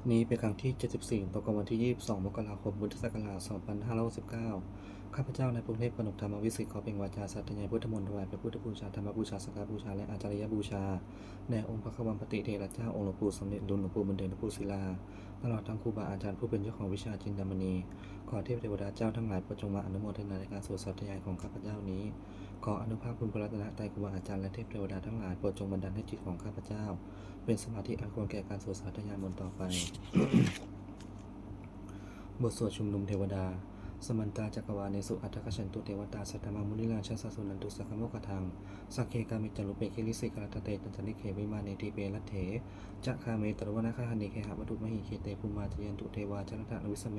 ดนี้เป็นครั้งที่ 74ตรงกับวันที่ 22 มกราคม พุทธศักราช 2569 ข้าพเจ้านายพงเทพกนกธรรมวิสิทธิ์ขอเป็นวาจาสัตยายพุทธมนต์ถวายเป็นพุทธบูชา ธรรมบูชา สักการบูชา และอาจารยบูชา แด่องค์พระคัมปฏิเทระเจ้า องค์หลวงปู่สมเด็จดุลหลวงปู่บุญเดชหลวงปู่ศิลา ตลอดทั้งครูบาอาจารย์ผู้เป็นเจ้าของวิชาจินดามณี ขอเทพเทวดาเจ้าทั้งหลายโปรดจงมาอนุโมทนาในการสวดสัตยายของข้าพเจ้านี้ ขออนุภาพคุณพระรัตนตรัยครูบาอาจารย์และเทพเทวดาทั้งหลายโปรดจงบันดาลให้จิตของข้าพเจ้า เป็นสมาธิอันควรแก่การสวดสาธยายมนต์ต่อไป บทสวดชุมนุมเทวดา สมันตาจักรวาลในสุอัตถกชันตุเทวตาสัตตมังมุนิลาชาสสุนันตุสักขโมกทังสักเคกามิจารุเปกิลิสิกรัตเตตันจนิเควิมาเนติเปรัตเถจักคาเมตรวนาคาหนิเคหะวัตุมหิเคเตภูมาจยันตุเทวาจนตะนวิสเม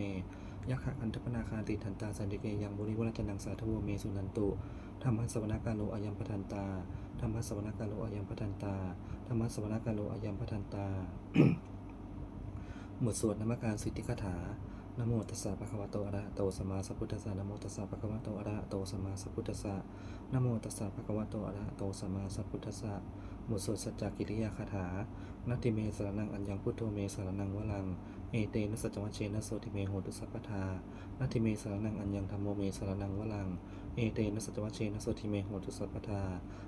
ยักขะอันทปนาคาติทันตาสันติเกยังบุริวรจนังสาธโวเมสุนันตุ ธรรมะสวนากาโลอายัมปทันตาธรรมะสวนากาโลอายัมปทันตาธรรมะสวนากาโลอายัมปทันตาบทสวดนมการสิทธิคาถานโมตัสสะภะคะวะโตอะระหะโตสัมมาสัพพุทธัสสะนโมตัสสะภะคะวะโตอะระหะโตสัมมาสัพพุทธัสสะนโมตัสสะภะคะวะโตอะระหะโตสัมมาสัพพุทธัสสะบทสวดสัจจกิริยาคาถานัตติเมสรนังอัญญังพุทโธเมสรนังวลัง เอเตนะสัจวัชเชนะโสติเมโหตุสัพพทานัตติเมสรนังอัญญังธรรมโมเมสรนังวลัง เอเตนะสัจจวัชเชนะโสติเมโหตุสัพพทา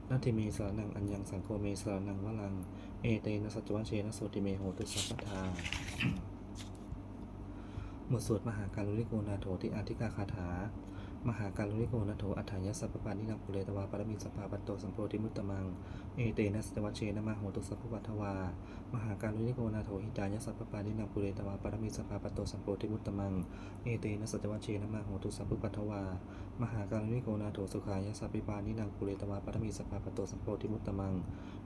นัตติเมสรนังอัญญังสังโฆเมสรนังวลัง เอเตนะสัจจวัชเชนะโสติเมโหตุสัพพทาบทสวดมหาการุณิโกนาโถติอาธิกาคาถา มหาการุณิโกนาโถอัฏฐายสัพพปานินังปุเรตวาปรมิสัพพาปัตโตสัมโพธิมุตตมัง เอเตนะสตวัชเชนะมาโหตุสัพพปัทวา มหาการุณิโกนาโถหิตายสัพพปานินังปุเรตวาปรมิสัพพาปัตโตสัมโพธิมุตตมัง เอเตนะสตวัชเชนะมาโหตุสัพพปัทวา มหาการุณิโกนาโถสุขายสัพพิปานินังปุเรตวาปรมิสัพพาปัตโตสัมโพธิมุตตมัง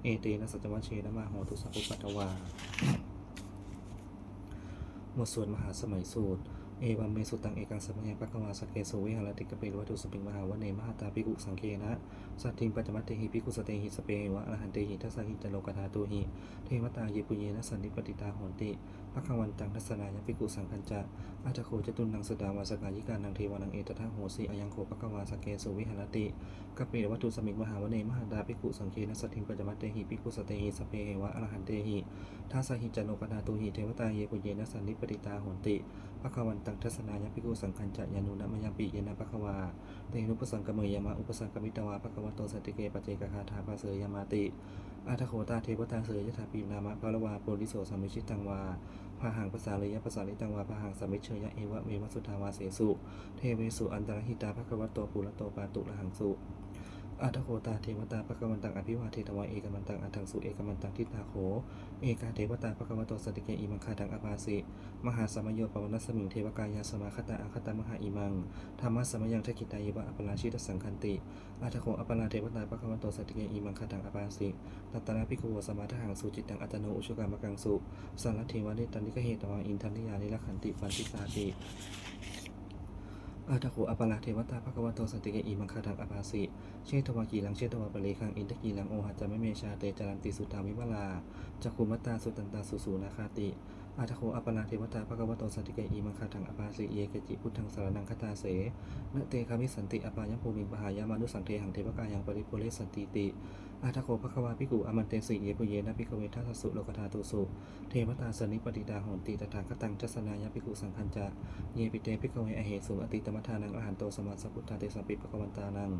เอเตนะสตวัชเชนะมาโหตุสัพพปัทวาหมวดส่วดมหาสมัยสูตร เอวัมเมสุตังเอกังสัมยังปะกวาสเกโสวิหารติกเปรวัตุสปิงมหาวเนมหาตาภิกุสังเคนะสัตถิงปัจจมัตเตหิภิกุสเตหิสเปวะอรหันเตหิทัสสหิจโลกธาตุหิเทวตาเยปุเยนะสันนิปติตาโหนติภะคะวันตังทัสสนายะภิกุสังคัญจะอาจโคจตุนังสดาวาสกายิกานังเทวานังเอตทังโหสีอายังโคปะกวาสเกโสวิหารติกะเปรวัตุสมิงมหาวเนมหาตาภิกุสังเคนะสัตถิงปัจมัตเตหิภิกุสเตหิสเปหวะอรหันเตหิทัสสหิจโลกธาตุหิเทวตาเยปุเยนะสันนิปติตาโหนติภะคะวันตังทัศนายะภิกุสังคัญจะยานุนะมยังปิเยนะภะคะวาเตนุปสังกเมยยมะอุปสังกมิตวาภะคะวะโตสติเกปเจกคาถาภาเสยยมาติ อาทโคตาเทวตาเสยยถาปีนามะภะละวาโพลิโสสามิชิตังวาพาหังภาษาเลยยะภาษาลิตังวาพาหังสามิเชยะเอวะเมวะสุทาวาเสสุ เทเวสุอันตรหิตาภะคะวตโตปุระโตปาตุระหังสุอาทโคตาเทวตาภะควันตังอภิวาเทตวาเอกมันตังอัตถังสุเอกมันตังทิตาโข เอกาเทวตาภะคะวะโตสตติเกอิมังคาตังอภาสิมหาสมโยปวนัสมิงเทวกายาสมาคตาอังคตามหาอิมังธรรมะสมยังทกิตายวะอัปราชิตสังคันติอาทโคอัปราเทวตาปะคะวะโตสตติเกอิมังคาตังอปาสิตัตตระภิกขุวสมาทหังสุจิตังอัตโนอุชุกามกังสุสารเทวะเนตันิกเหตวังอินทันติยานิลขันติปันติตาติ อาทโคอัปปราเทวตาปะควะโตสัตติเกอิมังคตังอปาสิเชตวากีลังเชตวาปะเลคังอินทกีลังโอหัจจะไม่เมชาเตจารันติสุตาวิวลาจักขุมตาสุตันตาสุสูนาคาติอาทโคอัปปนาเทวตาภะควโตสัตติเกอีมังคาทังอปาสิเยเกจิพุทธังสารนังคตาเสนเตคามิสันติอปายังภูมิปหายามานุสังเทหังเทวกายังปริปุเรสันติติอาทโคภควาภิกุอมันเตสิเยปุเยนะภิกเวทัสสุโลกธาตุสุเทวตาสนิปติตาหนติตถาคตังจัสนายาภิกุสังคัญจะเยปิเตภิกเวอเหสุอติตมัทานังอรหันโตสมมาสัพุทธาเตสัมปิภะคะวันตานัง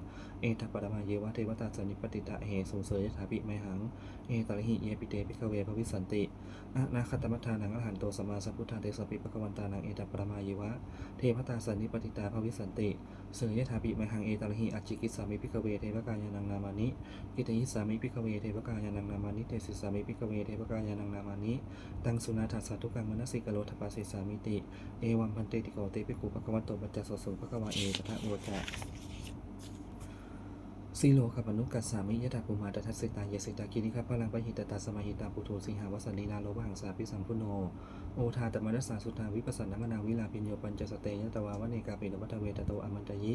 เอทัปปะมาเยวะเทวตาสนิปติตาเหสุเสยยถาปิไมหังเอตระหิเยปิเตภิกเวภวิสันติอะนาคตมัทานังอรหันโตสมมาสัพุทธาเตสปิปะคะวันตานังเอตัปปรมาเยวะเทพตาสนิปติตาภวิสันติเสยยถาปิไมหังเอตระหิอจิกิสสามิพิกเวเทวกายานังนามานิกิตยิสามิพิกเวเทวกายานังนามานิเตสิสามิพิกเวเทวกายานังนามานิตังสุนาทัสสะทุกังมนสิกโลทปาสิสามิติ เอวัมพันเตติโกเตปิกุปะคะวันโตปัจจสสุปะคะวะเอตถะโอจะสีโลกัปนุกัสสามิยถาภูมาตทัสสิตายสิตากิริคัพพลังปหิตตาสมาหิตาปุโทสิหาวสันนีลาโลวหังสาปิสัมพุโน โอทาตมนัสสาสุทาวิปัสสนามนาวิลาปิญโยปัญจสเตยตวาวเนกาปินวัตเวตโตอมันตยิ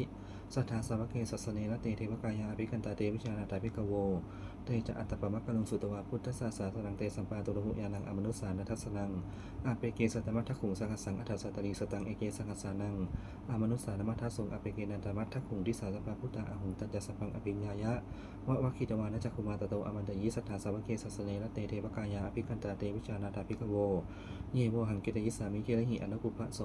สัทธาสาวกเกสัสเนระเตเทวกายาอภิกันตาเตวิชานาตาภิกโว เตจะอัตตปมะกลุงสุตวาพุทธศาสาสนังเตสัมปาตุระหุยานังอมนุสสานัทสนังอาเปเกสัตมัทขุงสังฆสังอัฏสัตตรีสตังเอเกสังฆสานังอมนุสสานมัทสุงอาเปเกนันตมัทขุงทิสาสปาพุทธาอหุงตัจจสปังอภิญญายะวะวะคิตวานะจักคุมาตโตอมันตยิสัทธาสาวกเกสัสเนระเตเทวกายาภิกันตาเตวิจานาตาภิกโวเยโวหังกิตยิสามิเกระหิอนุกุปะโส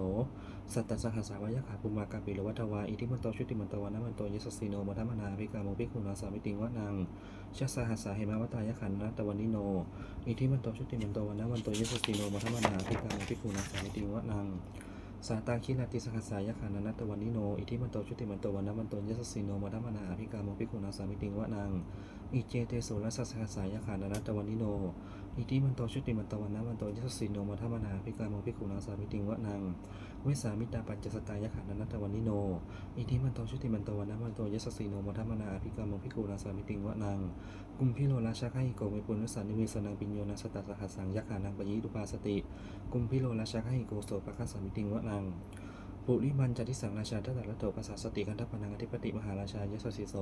สัตตสหัสาวายขาปุมากาปิโลวัตวาอิทิมันโตชุติมันโตวานะมันโตยิสสสีโนมัทมนาภิกาโมภิกขุนาสามิติงวะนังชัสหัสาเหมาวตายขันนัตวันิโน อิทิมันโตชุติมันโตวานะมันโตยิสสสีโนมัทมนาภิกาโมภิกขุนาสามิติงวะนังสาตาคินาติสหัสายขานันตวันนิโน อิทิมันโตชุติมันโตวันนะมันโตยสสสีโนมัทมนาภิกาโมภิกขุนาสามิติงวะนังอิเจเตโสรัสสหัสสายขานันตวันนิโน อิทิมันโตชุติมันโตวันนะมันโตยสสสีโนมัทมนาภิกาโมภิกุนาสามิติงวะนังเวสามิตาปัญจสตายขันนัตตวันนิโนอิทิมันโตชุติมันโตวันนะมันโตยสสสีโนมัทมนาภิกาโมภิกุนาสามิติงวะนังกุมพิโลราชาไคหิโกเมปุณสันนิเวสนังปิญโยนัสตตสหัสสังยักขานังปยิตุปาสติ กุมพิโลราชาไคหิโกโสปะคัสสามิติงวะนัง ปุริมันจัติสังราชาทัตตะระโตปัสสาสติกันทัปนังอธิปติมหาราชายสสสิโส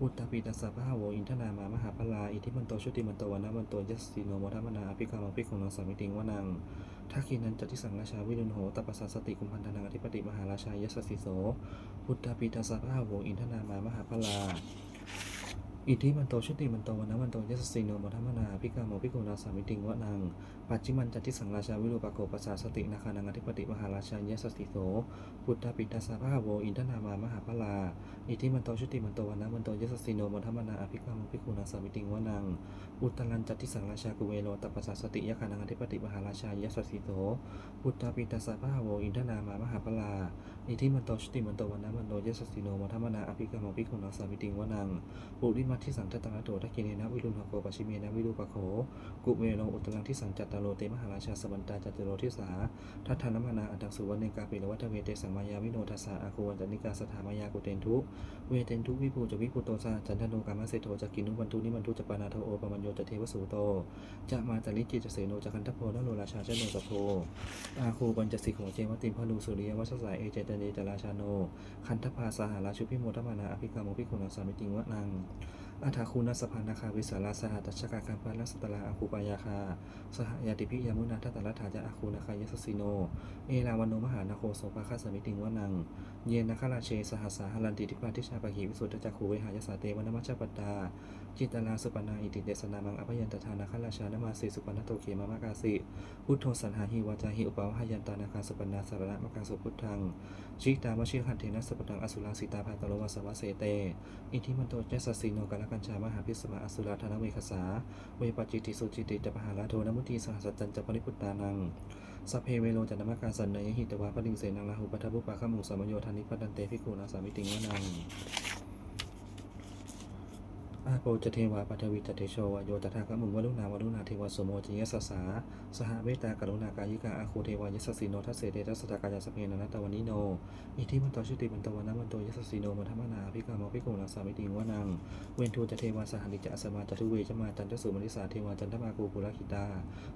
อุตตปิตัสสะพะหาโวอินทนามามหาพลาอิทิมันโตชุติมันโตวันนะมันโตยสสสีโนมทัมนาอภิกามภิกขุนสามิติงวะนังทักขินันจัติสังราชาวิรุณโหตปัสสาสติกุมพันธนังอธิปติมหาราชายสสสิโส อุตตปิตัสสะพะหาโวอินทนามามหาพลาอิทธิมันโตชุติมันโตวันนะมันโตยสสสีโนมทัมนาภิกามภิกขุนาสามิติงวะนังปัจจิมันจัติสังราชาวิรูปโกปัสสาสตินาคานังอธิปติมหาราชายสสสิโสพุทธปิตัสสะพะหาโวอินทนามามหาพลาอิทิมันโตชุติมันโตวันนะมันโตยสสสีโนมทัมนาอภิกามภิกขุนาสมิติงวะนังอุตตรันจัติสังราชากุเวโรตปัสสาสติยคานังอธิปติมหาราชายสสสิโสพุทธปิตัสสะพะหาโวอินทนามามหาพลาอิทิมันโตชุติมันโตวันนะมันโตยสสสีโนมทัมนาอภิกามภิกขุนาสมิติงวะนังปุริมัทธิสังทัตตะโตทักกิเนนะวิรุณหโกปชิเมนะวิรูปโขกุเวโรอุตตรังที่สังจตตโรเตมหาราชาสมันตาจตตโรทิสาทัตถานมนาอันตังสุวรรณเนกาปิรวัตเวเตสังมายาวิโนทัสสะอาคูวันจนิกาสถามายากุเตนทุเวเตนทุวิภูจะวิภูโตสาจันทโนกามาเสโทจะกินุวันทุนิมันทุจะปานาโทโอปมัญโยจะเทวสูโตจะมาจาริจิจะเสโนจะคันทโพนโนราชาเจโนสโพอาคูปัญจสิกโหเจมติมพนูสุริยวัชสายเอเจตเนจราชาโน คันทภาสหาราชุพิโมทมานาอภิกามภิกขุนาสามิติงวะนัง อัฐาคุณสภานาคาวิสาราสหตัชกาการปาลัสตลาอาคูปายาคา สหยาติพิยามุนาทัตตลัทธาจะอาคูนาคายสสิโน เอราวันโนมหานาโคโสภาคาสมิติงวนัง เยนนาคาราเช สหัสสาหลันติทิปาทิชาปะหีวิสุทธจักขูเวหายสาเตวนมัชฌปัตตา จิตตาลาสุปนาอิติเดสนามังอภยันตทานาคราชานามาสีสุปนโตเขมามากาสิพุทโธสันหาหิวาจาหิอุปาวหายันตานาคาสุปนาสารณะมกาสุพุทธังชิตามชิหันเทนะสุปตังอสุราสิตาภาตโลวสวะเสเต อิทิมันโตเจสสิโนกาลกัญชามหาพิสมาอสุราธนเวคสาเวปจิติสุจิติจปหาลาโทนมุตีสหัสจันจปริพุตตานังสเพเวโลจันตมกาสันเนยหิตวาปดิงเสนังลาหุปัทบุปะขมุงสมโยธานิพัตันเตภิกขุนาสามิติงวนัง โปจเทวาปัทวิจเตโชวโยตถาคมุงวลุนาวลุนาเทวสโมจิยสสาสหเวตากรุณากายิกาอาคูเทวายสสิโนทัสเสเตทัสสตากายาสเพนนัตตวันิโนอิทิมันตชุติมันตวันนะมันโตยสสิโนมัทมนาภิกามภิกขุนาสามิติวนังเวนทูจเทวาสหันิจะอสมาจตุเวจมาจันทสุมนิสาเทวาจันทมาคูปุรคิตา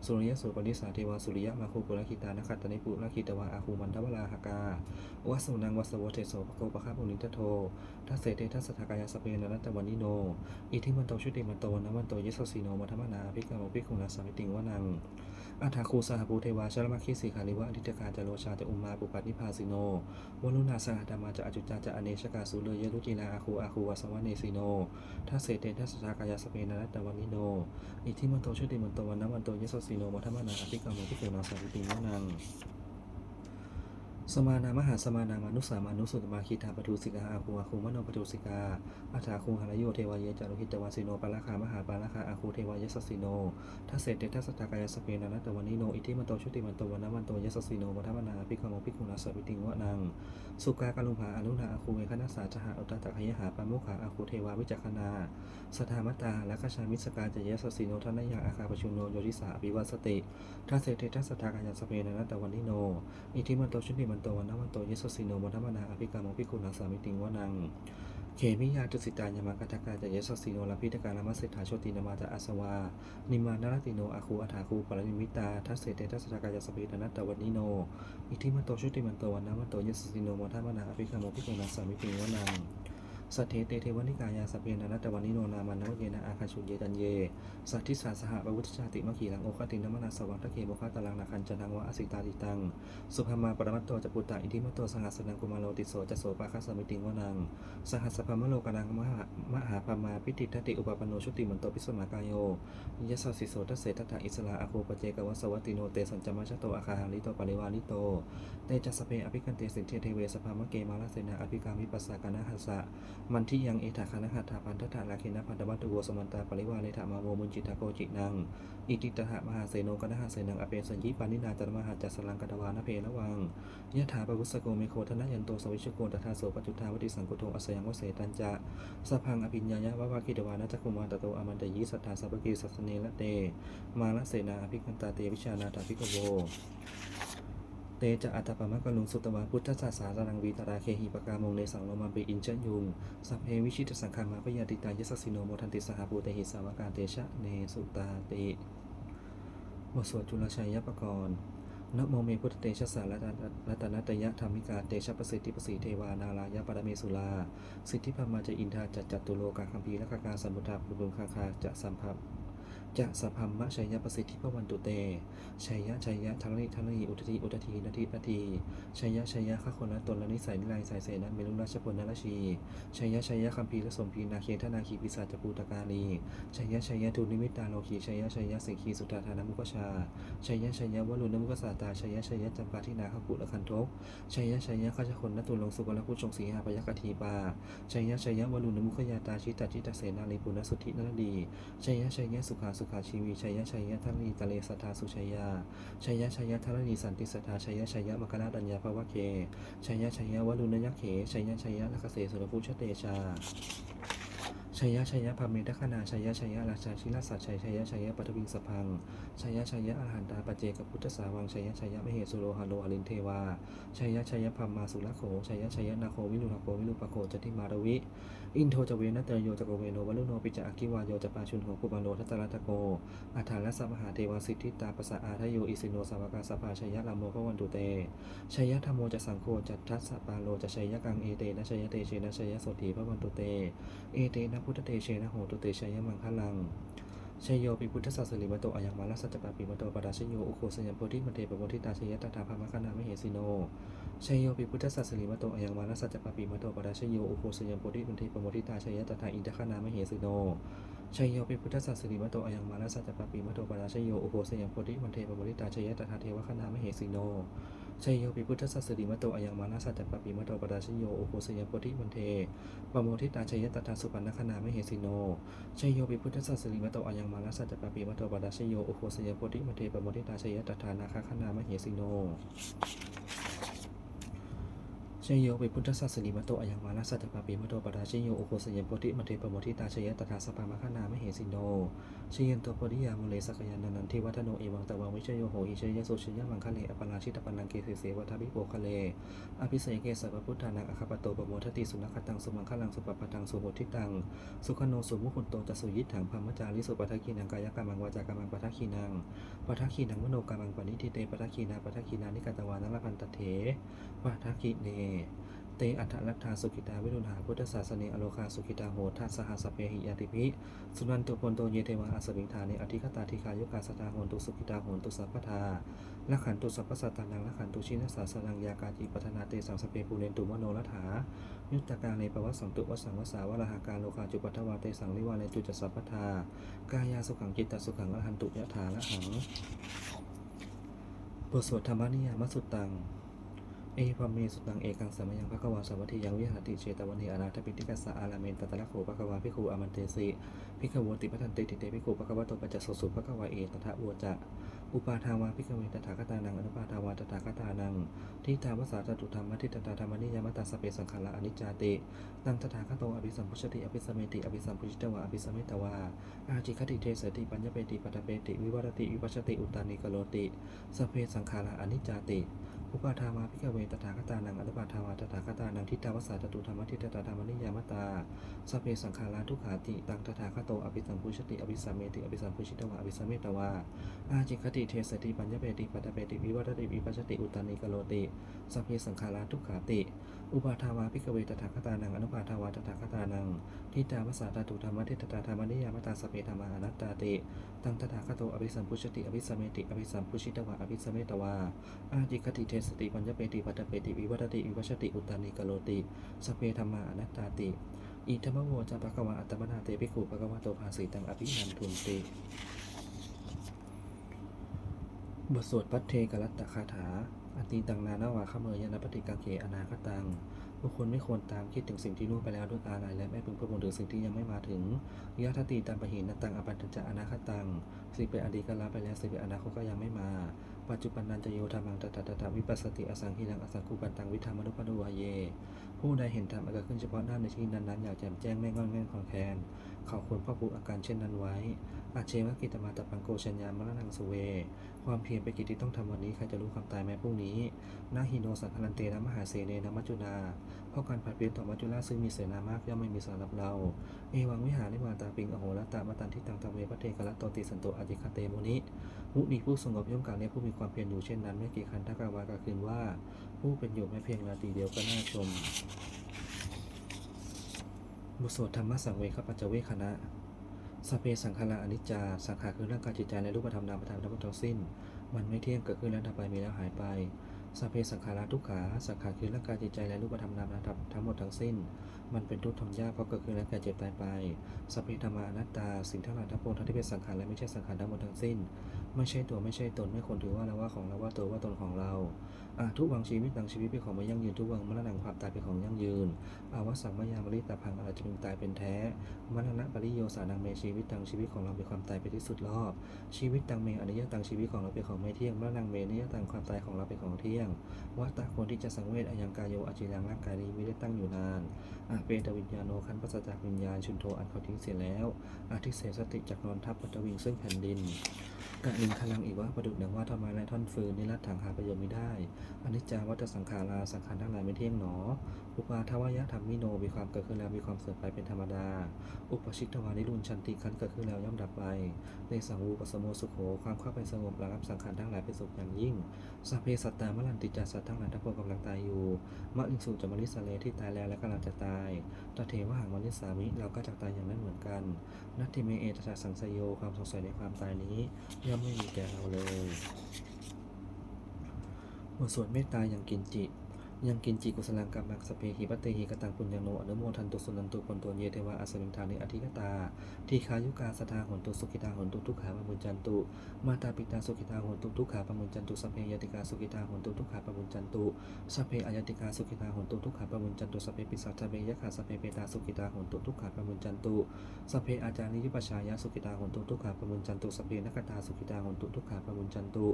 สุริยสุปนิสาเทวาสุริยมาคูปุรคิตานคัตตนิปุรคิตวาอาคูมันทวราหกาวัสุนังวัสโวเทโสปะโกปะคาปุนิตโททัสเสเตทัสสทากายสเปนนัตตวันิโนอิทิมันโตชุติมันโตนะมันโตยสสีโนมัทมนาภิกามภิกขุนาสามิติงวนังอัฏฐาคูสหภูเทวาชลมาคิสีขาริวะอธิตกาจโรชาจะอุมมาปุปัตนิพาสิโนวลุนาสหธรรมาจะอจุจาจะอเนชกาสุเลยลุจินาอาคูอาคูวาสวะเนสิโนทัสเสเตทัสสากายาสเปนนัตตวันิโนอิทิมันโตชุติมันโตนะมันโตยสสีโนมัทมนาภิกามภิกขุนาสามิติงวนัง สมานามหาสมานามานุสามานุสุตมาคิตาปทุสิกาอาคูอาคูมโนปทุสิกาอัฏฐาคูหารโยเทวายจารุหิตวาสิโนปาราคามหาปาราคาอาคูเทวายสสิโนทัสเสเตทัสสตากายสเปนานัตตวันิโนอิทิมันโตชุติมันโตวันนะมันโตยสสิโนมัทมนาภิกขโมภิกขุนาสวิติงวะนังสุกากาลุภาอนุนาอาคูเวคณสาจหาอุตตะขยหาปามุขาอาคูเทวาวิจักขนาสทามตตาและกชามิสกาจยสสิโนทนยังอาคาปชุโนโยริสาวิวัสติทัสเสเตทัสสตากายสเปนานัตตวันิโนอิทิมันโตชุติมันโตวันนะมันโตยสสิโนมัทมนาอภิกรรมพิคุณังสามิติงวานังเขมิยาตุสิตายามากาตกาจะยสสิโนลาพิตการามัสสิทธาโชตินามาจะอาสวา นิมานารติโนอาคูอัฐาคูปรนิมิตาทัสเสเตทัสตากายสเปตนัตตวันนิโน อิทิมันโตชุติมันโตวันนะมันโตยสสิโนมัทมนาอภิกรรมพิคุณังสามิติงวานัง สัทเทเตเทวนิกายาสเพนันตวันนิโนนามันนวเยนะอาคาชุเยตันเย สัทธิสาสหปวุฒิชาติมะขีลังโอคตินมนาสวังตะเคโมคาตลังนาคันจันทังวะอสิตาติตัง สุภามาปรมัตโตจะปุตตะอิทิมัตโตสหัสนังกุมาโลติโสจะโสปาคัสสมิติงวนัง สหัสพามโลกนังมหามหาปามาพิติทติอุปปนโนชุติมันโตปิสมากายโยยสสสิโสทัสเสตถาอิสลาอโคปเจกวัสวัตติโนเตสัญจมัชโตอาคาหาลิโตปริวาลิโต เตจัสเพอภิกันเตสินเทเทเวสภามะเกมาลเสนาอภิกามิปัสสากานะหัสสะมันที่ยังเอถาคานะหัตถาพันธะลาคินะพันธวัตตุโวสมันตาปริวาเลถามาโมมุนจิตาโกจินัง อิติตถะมหาเสโนกนะหาเสนังอเปสัญญิปานินาจารมหาจัสลังกัตวานเพระวังยะถาปวุสโกเมโคทนยันโตสวิชโกตถาโสปจุทาวติสังกุโทอสยังวเสตันจะสพังอภิญญายะวะวาคิตวานะจักุมานตโตอมันตยิสัทธาสัพพกิสัสเนละเต มาละเสนาอภิกันตาเตวิชานาถาภิกโว เตจะอัตตปะมะกลุงสุตวาพุทธศาสารังวีตราเคหิปกามงในสังโลมาเปอินเจยุงสัพเพวิชิตสังขามาปยาติตายสสสิโนโมทันติสหภูเตหิสาวกาเตชะเนสุตาติบทสวดจุลชัยยปกรณ์นโมเมพุทธเตชะสารัตนรัตนตยะธรรมิกาเตชะประสิทธิประสิเทวานารายะปรเมสุลา สิทธิพมาจะอินทาจัจจตุโลกาคัมภีรคกาสัมพุทธาปุรุงคาคาจะสัมภ จะสัพพัมมะชัยยะประสิทธิพวันตุเต ชัยยะชัยยะทังนิทังนิอุตติอุตตินาทีนาทีชัยยะชัยยะข้าคนละตนละนิสัยนิไลสายเสนะเมลุราชพลนรชีชัยยะชัยยะคัมภีรสมพีนาเคทนาคีปิศาจปูตกาลีชัยยะชัยยะทูนิมิตาโลคีชัยยะชัยยะสิงคีสุตาธานามุกชาชัยยะชัยยะวลุนมุกสาตาชัยยะชัยยะจำปาทินาขกุละคันทกชัยยะชัยยะข้าชคนนตุลงสุกลพุชงสีหาปยกทีปาชัยยะชัยยะวลุนมุขยาตาชิตาจิตเสนาลิปุณสุทธินรดีชัยยะชัยยะสุขาสุขาชีวีชัยยะชัยยะทังนีตะเลสทาสุชัยยาชัยยะชัยยะธรณีสันติสทธาชัยยะชัยยะมกราดัญญาภวะเคชัยยะชัยยะวรุณยักเขชัยยะชัยยะลักเสสุรภูชเตชาชัยยะชัยยะพามิทคนาชัยยะชัยยะราชาชิลสัจชัยชัยยะชัยยะปัทวิงสพังชัยยะชัยยะอรหันตาปเจกพุทธสาวังชัยยะชัยยะมเหสุโรหะโลอลินเทวาชัยยะชัยยะพัมมาสุรโขชัยยะชัยยะนาโควินุหโควินุปโคจติมารวิอินโทจเวนะเตโยจโกเวโนวัลุโนปิจอากิวาโยจัปาชุนโหกุบาโนทัตตะรัตโกอัฏฐาละสัมมหาเทวสิทธิตาปัสะอาทะโยอิสิโนสาวกาสภาชัยยะลามโมพระวันตุเตชัยยะธรรมโมจะสังโฆจัตทัสสะปาโลจะชัยยะกังเอเตนะชัยยะเตเชนะชัยยะสถีพระวันตุเต เอเตนะพุทธเตเชนะโหตุเตชัยยะมังคลัง ชยโยปิพุทธศาสนิมโตอายังมาลสัจปาปิมโตปราชโยอุโคสยัมโพธิมเทปโมทิตาชยยะตาภามคณามเหสิโนชยโยปิพุทธศาสนิมโตอายังมาลสัจปาปิมโตปราชโยอุโคสยัมโพธิมเทปโมทิตาชยยะตาอินทคณามเหสิโนชยโยปิพุทธศาสนิมโตอายังมาลสัจปาปิมโตปราชโยอุโคสยัมโพธิมเทปโมทิตาชยยะตาเทวคณามเหสิโน ชัยโยปิพุทธศาสดิมโตอายังมาลสัจจปาปิมโตปราชโยโอโคสยัมโพธิมเทปโมทิตาชัยยะตถาสุปันนคณามเหสิโนชัยโยปิพุทธศาสดิมโตอายังมาลสัจจปาปิมโตปราชโยโอโคสยัมโพธิมเทปโมทิตาชัยยะตถานาคคณามเหสิโน ชัยโยปิพุทธศาสนิมโตอยังมาลสัจจปาปิมโตปราชโยอุโคสยมโพธิมเทปโมทิตาชยตถาสปามคณามเหสิโนชยันโตปริยามเลสกยานันนันทิวัฒโนเอวังตะวังวิชโยโหหิชยโสชยมังคะเลอปราชิตปันังเกเสเสวัฏบิโปคะเลอภิเสยเกสัพพุทธานังอคปโตปโมทติสุนัขตังสุมังคะลังสุปปตังสุโหทิตังสุขโนสุมุขุนโตจัสุยิถังพัมจาริสุปทัคคีนังกายกรรมังวาจากรรมังปทัคคีนังปทัคคีนังมโนกรรมังปณิทิเตปทัคคีนาปทัคคีนานิกตวานัลพันตเถปทัคคีเนเตอัฏฐลัทธาสุขิตาวิรุณหาพุทธศาสเนอโลคาสุขิตาโหทัสสหสเพหิยติภิสุนันตุปนโตเยเทวาอาสวิงธาเนอธิคตาธิคายุกาสตาโหนตุสุขิตาโหนตุสัพพทาละขันตุสัพพสัตตานังละขันตุชินัสาสนังยากาจิปัฒนาเตสังสเพปูเรนตุมโนรัฐายุตตกาเนปวัสสังตุวสังวสาวะหาการโลคาจุปัทวาเตสังลิวาเนตุจัสสัพพทากายาสุขังจิตตสุขังละหันตุยะถาละหังบทสวดธรรมนิยามสุตตัง เอพมเมสุตังเอกังสมยังภควาสวัติยังวิหารติเชตวันเนอนาถปิติกัสสะอาราเมนตตะละโขภควาภิกขุอามันเตสิภิกขวติพัทันเตติเตภิกขุภควะโตปัจจสุสุภควาเอตถะโวจะอุปาทาวาภิกเวตถาคตานังอนุปาทาวาตถาคตานังทิตาวสาจตุธรรมทิตตาธรรมนิยามตัสสเปสังขาระอนิจจาติตังตถาคโตอภิสัมพุชติอภิสัมเมติอภิสัมพุชิตวะอภิสัมเมตวาอาจิคติเทสติปัญญเปติปัตเปติวิวัรติวิปัชติอุตตานิกโลติสเพสังขาระอนิจจาติ อุปาทามาพิกเวตถาคตานังอัตปาทามาตถาคตานังทิฏฐาวสาตตุธรรมทิฏฐตธรรมนิยามตาสพเพสังขาราทุกขาติตังตถาคตโตอภิสัมพุชติอภิสัมเมติอภิสัมพุชิตวะอภิสัมเมตวาอาจิคติเทสติปัญญเปติปัตตเปติวิวัตติวิปัชติอุตานิกโลติสพเพสังขาราทุกขาติ อุปาทาวาพิกเวตถาคตานังอนุปาทาวาตถาคตานังทิฏฐาวสาตตุธรรมทิฏฐตธรรมนิยามตาสเพธรรมานัตตาติตังตถาคตโตอภิสัมพุชติอภิสัมเมติอภิสัมพุชิตวะอภิสัมเมตวาอาจิคติเทสติปัญญเปติปัตเปติวิวัตติวิวัชติอุตตานิกโลติสเพธรรมาอนัตตาติอิธรรมโวจะภะคะวะอัตตมนาเตภิกขุภะคะวะโตภาสีตังอภินันทุนติบทสวดพัทเทกรัตตคาถา อันตีตังนานาวาขเมยานปฏิกังเขอนาคตังบุคคลไม่ควรตามคิดถึงสิ่งที่ล่วงไปแล้วด้วยอารอะไรและไม่พึงประมวลถึงสิ่งที่ยังไม่มาถึงยะทตีตามปะหินตังอปันตจะอนาคตัง สิ่งเป็นอดีตก็ลาไปแล้วสิ่งเป็นอนาคตก็ยังไม่มา ปัจจุบันนันจะโยธรรมังตตตตถวิปัสสติอสังหิรังอสังคุปันตังวิธรรมนุปนุวาเย ผู้ใดเห็นธรรมอันเกิดขึ้นเฉพาะหน้าในที่นั้นๆ อยากแจ่มแจ้งไม่งอนแง่นคอนแคนเขาควรพ่อปูอาการเช่นนั้นไว้ อาเชวะกิตมาตปังโกชัญญามรณังสุเว ความเพียรเป็นกิจที่ต้องทำวันนี้ใครจะรู้ความตายแม้พรุ่งนี้นาฮิโนสังคันเตนะมหาเสเนนะมัจจุนา เพราะการผัดเปลี่ยนต่อมัจจุราซึ่งมีเสนามากย่อมไม่มีสำหรับเรา เอวังวิหาริวาตาปิงอโหรตามตันทิตังตะเวพระเทกะละตติสันโตอจิคาเตโมนิมุนีผู้สงบย่อมกล่าวเรียกผู้มีความเพียรอยู่เช่นนั้นไม่กี่คันทักกาวากาคืนว่า ผู้เป็นอยู่ไม่เพียงราตรีเดียวก็น่าชม บทสวดธรรมสังเวคปัจจเวคณะสเพสังขาราอนิจจา สังขารคือร่างกายจิตใจในรูปธรรมนามธรรมทั้งหมดทั้งสิ้น มันไม่เที่ยงเกิดขึ้นแล้วดับไปมีแล้วหายไปสเพสังขาราทุกขา สังขารคือร่างกายจิตใจและรูปธรรมนามธรรมทั้งหมดทั้งสิ้น มันเป็นทุกข์ทนยากเพราะเกิดขึ้นแล้วแก่เจ็บตายไปสเพธรรมาอนัตตา สิ่งทั้งหลายทั้งปวงทั้งที่เป็นสังขารและไม่ใช่สังขารทั้งหมดทั้งสิ้น ไม่ใช่ตัวไม่ใช่ตนไม่ควรถือว่าเราว่าของเราว่าตัวว่าตนของเรา ทุกวังชีวิตตังชีวิตเป็นของไม่ยั่งยืนทุกวังมรณะความตายเป็นของยั่งยืนอาวสังมายามริตาพังอะไรจะเป็นตายเป็นแท้มรณะปริโยสานังเมชีวิตตังชีวิตของเราเป็นความตายไปที่สุดรอบ ชีวิตตังเมอนิยตังชีวิตของเราเป็นของไม่เที่ยงมรณะเมนิยตังความตายของเราเป็นของเที่ยงวัตตะควรที่จะสังเวชอายังกายโยอาจิรังร่างกายนี้ไม่ได้ตั้งอยู่นานอาเปตวิญญาโนคันปัสจากวิญญาณชุนโทอันเขาทิ้งเสียแล้วอาทิเสสติจากนอนทับปัตวิงซึ่งแผ่นดิน กะลิงคลังอีกว่าประดุจดังว่าทำไมไรท่อนฟืนนิรัตถังหาประโยชน์ไม่ได้อนิจจาวัฏสังขาราสังขารทั้งหลายไม่เที่ยงหนอ อุปาทวายะธรรมมิโนมีความเกิดขึ้นแล้วมีความเสื่อมไปเป็นธรรมดา อุปชิตวานิรุนชันติคันเกิดขึ้นแล้วย่อมดับไปในสังวูปสมโมสุโขความเข้าไปสงบระงับสังขารทั้งหลายเป็นสุขอย่างยิ่งสัพเพสัตตามลันติจาสัตว์ทั้งหลายทั้งปวงกำลังตายอยู่มะลิงสุจมะลิสเลที่ตายแล้วและกำลังจะตายตเทวะหังมะลิสามิเราก็จะตายอย่างนั้นเหมือนกัน นัตติเมเอตสาสังสยโยความสงสัยในความตายนี้ย่อมไม่มีแก่เราเลยบทสวดเมตตาอย่างกินจิ ยังกินจิกุสลังกัมมักสเพหิปตเตหิกตังปุญญโนอนุโมทันตุสุนันตุปนตัวเยเทวาอัสมิงทานิอธิกตาทีคายุกาสทาหนตุสุขิตาหนตุทุกขาปมุญจันตุมาตาปิตาสุขิตาหนตุทุกขาปมุญจันตุสเพยติกาสุขิตาหนตุทุกขาปมุญจันตุสเพอายติกาสุขิตาหนตุทุกขาปมุญจันตุสเพปิสัทเวยขาสเพเปตาสุขิตาหนตุทุกขาปมุญจันตุสเพอาจาริยุปชายะสุขิตาหนตุทุกขาปมุญจันตุสพเพนกตาสุขิตาหนตุทุกขาปมุญจันตุ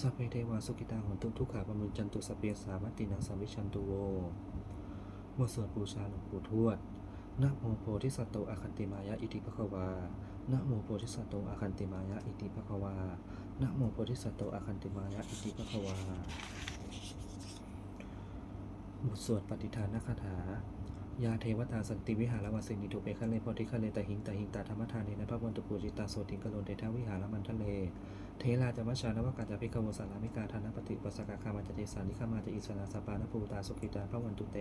สเพเทวาสุขิตาหนตุทุกขาปมุญจันตุสเพสาวัตตินังสัมวิชันตุโวบทสวดบูชาหลวงปู่ทวดนะโมโพธิสัตโตอาคันติมายะอิติภควานะโมโพธิสัตโตอาคันติมายะอิติภควานะโมโพธิสัตโตอาคันติมายะอิติภควาบทสวดปฏิทานคาถา ยาเทวตาสันติวิหารวสินิทุเปคะเลโพธิคะเลตหิงตหิงตาธรรมทานเนนะพระวันตุปูจิตาโสติงกะโลนเดทาวิหารมันทะเลเทราจะมัชานวกาจาภิกขวสารามิกาธานปฏิปัสกาคามาจเจสานิคามาจะอิสราสปานภูตาสุขิตาพระวันตุเต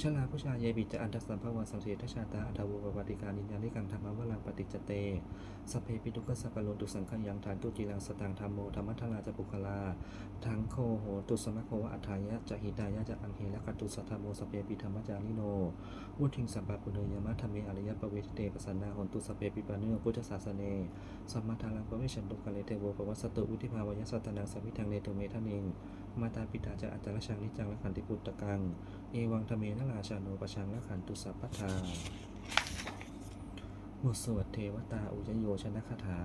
ชลาผู้ชายเยบิจะอันตสัมภวันสัมเสทชาตาอัทาวปปฏิการนิยานิกังธรรมวลังปฏิจเตสเพปิทุกสักโลตุสังขยังฐานตุจิลังสตังธรรมโมธรรมทลาจะปุคลา ทังโคโหตุสมะโควะอัฏฐายะจะหิตายะจะอังเฮละกัตุสัทธโมสเพปิธรรมจาริโนวุทิงสัมปะปุเนยมะธรรมเมอริยปเวทเตปสันนาหนตุสเพปิปะเนอพุทธศาสเนสัมมาทารังปะเวชันตุกะเลเทโวภวัสสตุอุทิภาวยสัตนังสัมพิทังเนตุเมทะเนงมาตาปิตาจะอัตตรชังนิจังละขันติปุตตะกัง เอวังทเมนราชาโนปชังละขันตุสัพพทาบทสวดเทวตาอุจโยชนะคาถา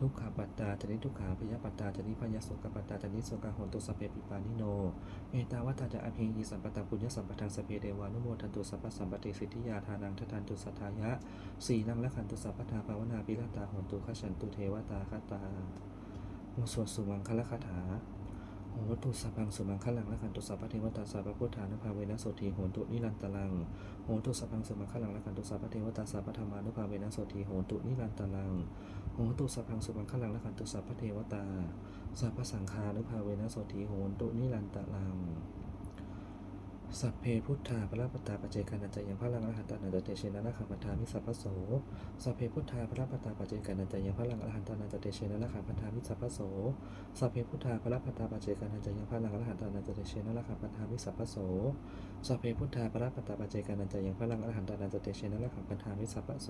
ทุกขาปัตตาจนิทุกขาพยปัตตาจนิพยโสกปัตตาจนิโสกาหนตุสเปปิปานิโนเอตาวัตตาจะอภิยีสัมปตาปุญญสัมปทานสเพเดวานุโมทันตุสัพพสัมปติสิทธิยาทานังทัตันตุสัทธายะสีนังละขันตุสัพพทาภาวนาปิรตาหนตุขฉันตุเทวตาคตาโมสวดสุวังคละคาถา โหโหตุสัพพังสุมังคลังละขันตุสัพพะเทวตาสัพพะพุทธานุภาเวนะโสทีโหตุนิรันตลังโหตุสัพพังสุมังคลังละขันตุสัพพะเทวตาสัพพะธรรมานุภาเวนะโสทีโหตุนิรันตลังโหตุสัพพังสุมังคลังละขันตุสัพพะเทวตาสัพพะสังฆานุภาเวนะโสทีโหตุนิรันตลัง สัพเพพุทธาพระปตาปเจกานันจยังพระลังอรหันตานันจเตเชนะนะขัมปัฏฐามิสัพพโส สัพเพพุทธาพระปตาปเจกานันจยังพระลังอรหันตานันจเตเชนะนะขัมปัฏฐามิสัพพโส สัพเพพุทธาพระปตาปเจกานันจยังพระลังอรหันตานันจเตเชนะนะขัมปัฏฐามิสัพพโส สัพเพพุทธาพระปตาปเจกานันจยังพระลังอรหันตานันจเตเชนะนะขัมปัฏฐามิสัพพโส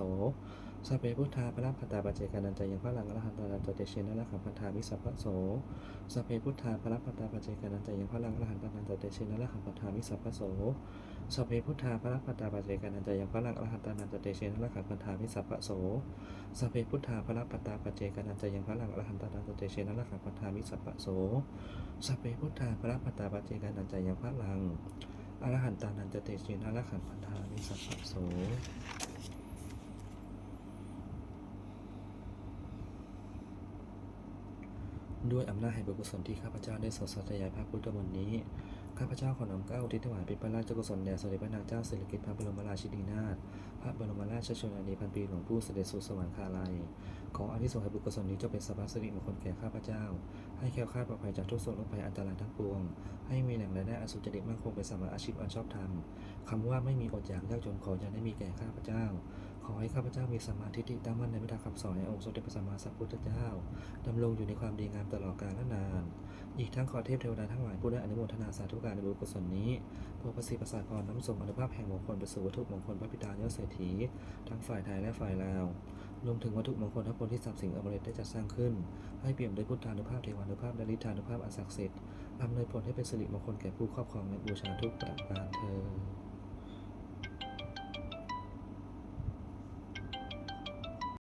สัพเพพุทธาพระปตาปเจกานันจยังพระลังอรหันตานันจเตเชนะนะขัมปัฏฐามิสัพพโส สัพเพพุทธาพระปตาปเจกานันจยังพระลังอรหันตานันจเตเชนะนะขัมปัฏฐามิสัพพโสสัพเพพุทธาพระปัตตาปเจกานันจยังพระลังอรหันตานันจเตเชนละขันปัฏฐามิสัพพะโสสัพเพพุทธาพระปัตตาปเจกานันจยังพระลังอรหันตานันจเตเชนละขันปัฏฐามิสัพพะโสสัพเพพุทธาพระปัตตาปเจกานันจยังพระลังอรหันตานันจเตเชนละขันปัฏฐามิสัพพะโสด้วยอำนาจแห่งบุญกุศลที่ข้าพเจ้าได้สดสธยายพระพุทธมนต์นี้ ข้าพเจ้าขอน้อมเกล้าอุทิศถวายเป็นพระราชกุศลแด่สมเด็จพระนางเจ้าสิริกิติ์พระบรมราชินีนาถพระบรมราชชนนีพันปีหลวงผู้เสด็จสู่สวรรคาลัย ขออานิสงส์แห่งบุญกุศลนี้จงเป็นสัพพสิริมงคลแก่ข้าพเจ้า ให้แคล้วคลาดปลอดภัยจากทุกโศกโรคภัยอันตรายทั้งปวง ให้มีแหล่งรายได้อันสุจริตมั่นคงเป็นสมมาอาชีพอันชอบธรรมคำว่าไม่มีอดอยากยากจนขออย่าได้มีแก่ข้าพเจ้า ขอให้ข้าพเจ้ามีสมาธิที่ตั้งมั่นในพระธรรมคำสอนแห่งองค์สมเด็จพระสัมมาสัมพุทธเจ้าดำรงอยู่ในความดีงามตลอดกาลและนาน อีกทั้งขอเทพเทวดาทั้งหลายผู้ได้อนุโมทนาสาธุการในบุญกุศลนี้โปรดประสิทธิ์ประสาทพรน้ำส่งอนุภาพแห่งมงคลไปสู่วัตถุมงคลพระพิตายอดเศรษฐี ทั้งฝ่ายไทยและฝ่ายลาวรวมถึงวัตถุมงคลทั้งปวงที่สามสิ่งอมฤตได้จัดสร้างขึ้น ให้เปี่ยมด้วยพุทธานุภาพเทวานุภาพและฤทธานุภาพอันศักดิ์สิทธิ์อำนวยผลให้เป็นสิริมงคลแก่ผู้ครอบครองและบูชาทุกประการเทอ